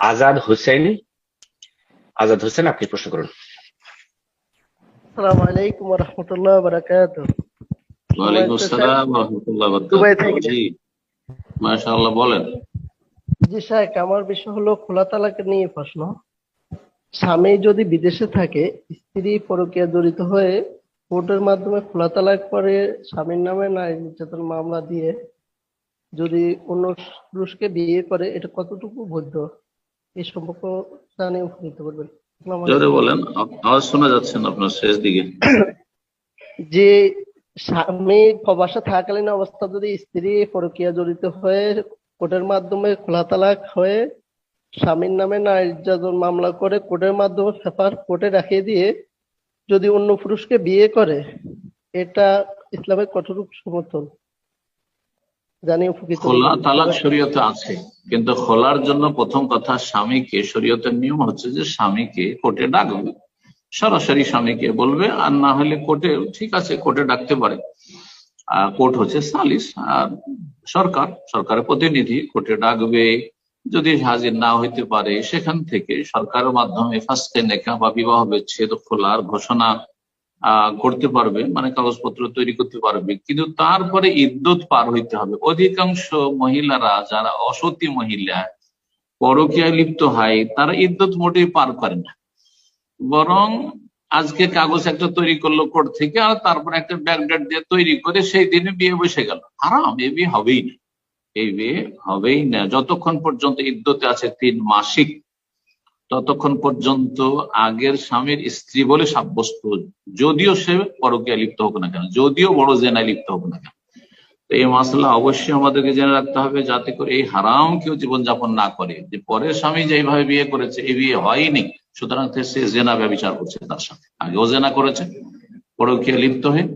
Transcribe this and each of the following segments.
আজাদ হোসেন। আজাদ হোসেন আপনি প্রশ্ন করুন। আসসালামু আলাইকুম ওয়া রাহমাতুল্লাহি ওয়া বারাকাতুহু। ওয়ালাইকুম আসসালাম রহমতুল্লাহ থেকে। জি। মাশাআল্লাহ বলেন। জি আমার বিষয় হলো খোলা তালাকের নিয়ে প্রশ্ন। স্বামী যদি বিদেশে থাকে স্ত্রী পরকীয়া জড়িত হয়ে কোর্টের মাধ্যমে খোলা তালাক করে স্বামীর নামে নারী নির্যাতন মামলা দিয়ে যদি অন্য পুরুষকে বিয়ে করে এটা কতটুকু বৈধ? এই সম্পর্ক উপকৃত করবেন জোরে বলেন আওয়াজ শোনা যাচ্ছে না আপনার শেষ দিকে। যে স্বামী প্রবাসে থাকাকালীন অবস্থা যদি স্ত্রী পরকীয়া জড়িত হয়ে কোর্টের মাধ্যমে খোলা তালাক হয়ে স্বামীর নামে নারী নির্যাতন মামলা করে কোর্টের মাধ্যমে পেপার কোর্টে রাখিয়ে দিয়ে যদি অন্য পুরুষকে বিয়ে করে এটা ইসলামের কতটুকু সমর্থন। খোলা তালাক শরীয়তে আছে কিন্তু খোলার জন্য প্রথম কথা স্বামীকে শরীয়তের নিয়ম হচ্ছে যে স্বামীকে কোর্টে ডাকবে। সরাসরি স্বামীকে বলবে আর না হলে কোর্টে ঠিক আছে কোর্টে ডাকতে পারে। আর কোর্ট হচ্ছে সালিস আর সরকার সরকারের প্রতিনিধি কোর্টে ডাকবে। যদি হাজির না হইতে পারে সেখান থেকে সরকারের মাধ্যমে ফার্স্টে নেকা বা বিবাহ বিচ্ছেদ খোলার ঘোষণা করতে পারবে মানে কাগজপত্র তৈরি করতে পারবে। কিন্তু তারপরে ইদ্যুৎ পার হইতে হবে। অধিকাংশ মহিলারা যারা অসতী মহিলা, পরকীয়ায় লিপ্ত হয়, তারা ইদ্যুৎ মোটেই পার করে না। বরং আজকে কাগজ একটা তৈরি করল কোর্ট থেকে, আর তারপরে একটা ব্যাকডেট দিয়ে তৈরি করে সেই দিনে বিয়ে বসে গেল। আরাম এ বিয়ে হবেই না। এই বিয়ে হবেই না। যতক্ষণ পর্যন্ত ইদ্যতে আছে তিন মাসিক ততক্ষণ পর্যন্ত আগের স্বামীর স্ত্রী বলে সাব্যস্ত, যদিও সে পরকীয়া লিপ্ত হোক না কেন, যদিও বড় জেনায় লিপ্ত হোক না কেন। তো এই মাসলা অবশ্যই আমাদেরকে জেনে রাখতে হবে, যাতে করে এই হারাম কেউ জীবনযাপন না করে। যে পরের স্বামী যেভাবে বিয়ে করেছে, এই বিয়ে হয়নি, সুতরাং সে জেনা ব্যবচার করছে তার সাথে। আগেও জেনা করেছে, পরকীয়া লিপ্ত হয়ে,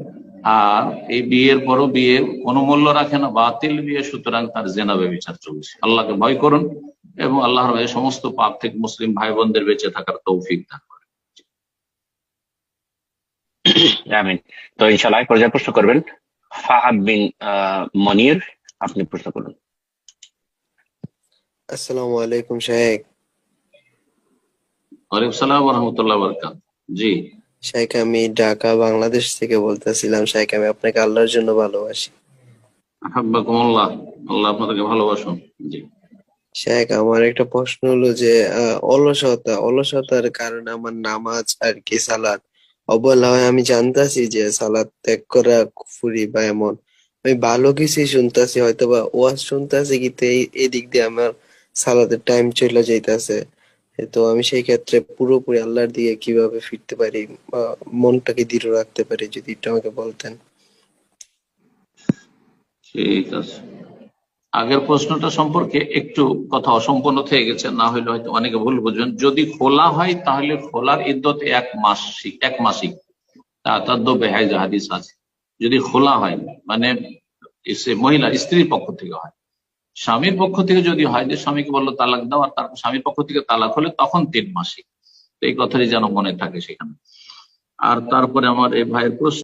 আর এই বিয়ের পরও বিয়ে কোনো মূল্য রাখে না, বাতিল বিয়ে, সুতরাং তার জেনা ব্যবচার চলছে। আল্লাহকে ভয় করুন এবং আল্লাহর ভয়ে সমস্ত পাপ থেকে মুসলিম ভাই বোনদের বেঁচে থাকার তৌফিক দান করেন আমিন। তো ইনশাল্লাহ এই পর্যায়ে প্রশ্ন করবেন ফাহাদ বিন মনির আপনি প্রশ্ন করুন। আসসালামু আলাইকুম শাহেক ওয়ালাইকুম সালাম রহমতুল্লাহ জি। শাহেক আমি ঢাকা বাংলাদেশ থেকে বলতেছিলাম শাহেক আমি আপনাকে আল্লাহর জন্য ভালোবাসি। আহাব্বাকুমুল্লাহ। আল্লাহ আপনাদেরকে ভালোবাসুন। জি। শাহেক আমার একটা প্রশ্ন হলো যে আহ, অলসতা অলসতার কারণে আমার নামাজ আর কি সালাদ? অবহেলা হয় আমি জানতাছি যে সালাদ ত্যাগ করা কুফরি বা এমন। আমি ভালো কিছুই শুনতাছি হয়তো বা ওয়াজ শুনতাছি কিন্তু এই এদিক দিয়ে আমার সালাদের টাইম চলে যাইতাছে। তো আমি সেই ক্ষেত্রে পুরোপুরি আল্লাহর দিকে কীভাবে ফিরতে পারি বা মনটাকে দৃঢ় রাখতে পারি যদি একটু আমাকে বলতেন। ঠিক আছে। আগের প্রশ্নটা সম্পর্কে একটু কথা অসম্পূর্ণ থেকে গেছে, না হলে হয়তো অনেকে ভুল বুঝবেন। যদি খোলা হয়, তাহলে খোলার ইদ্যত এক মাসিক এক মাসিক। তাদ্য বেহাই হাদিস আছে। যদি খোলা হয় মানে মহিলা স্ত্রীর পক্ষ থেকে হয়, স্বামীর পক্ষ থেকে যদি হয়, যে স্বামীকে বলল তালাক দাও, আর তারপর স্বামীর পক্ষ থেকে তালাক হলে তখন তিন মাসিক। এই কথাটি যেন মনে থাকে সেখানে। আর তারপরে আমার এই ভাইয়ের প্রশ্ন